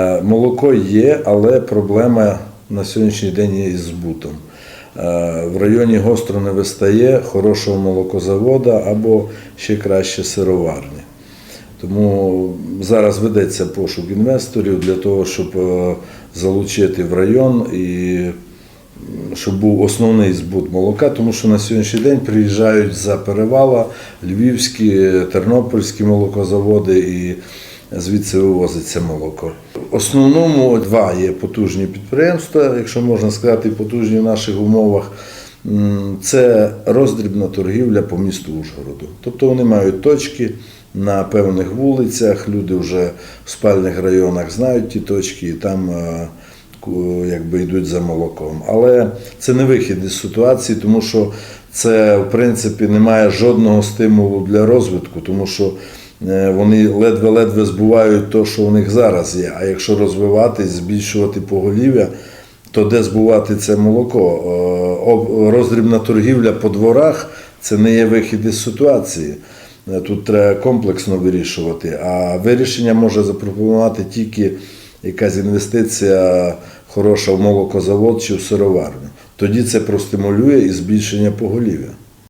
Е, Молоко є, але проблема на сьогоднішній день є із збутом. Е, В районі гостро не вистає хорошого молокозавода або ще краще сироварні. Тому зараз ведеться пошук інвесторів для того, щоб е, залучити в район і щоб був основний збут молока, тому що на сьогоднішній день приїжджають за перевала львівські, тернопільські молокозаводи і звідси вивозиться молоко. В основному два є потужні підприємства, якщо можна сказати, потужні в наших умовах. Це роздрібна торгівля по місту Ужгороду. Тобто вони мають точки на певних вулицях, люди вже в спальних районах знають ті точки і там е, якби йдуть за молоком. Але це не вихід із ситуації, тому що це в принципі немає жодного стимулу для розвитку, тому що вони ледве-ледве збувають те, що у них зараз є. А якщо розвиватись, збільшувати поголів'я, то де збувати це молоко? Е, Роздрібна торгівля по дворах це не є вихід із ситуації. Е, Тут треба комплексно вирішувати. А вирішення може запропонувати тільки якась інвестиція хороша в молокозавод чи в сироварню. Тоді це простимулює і збільшення поголів'я.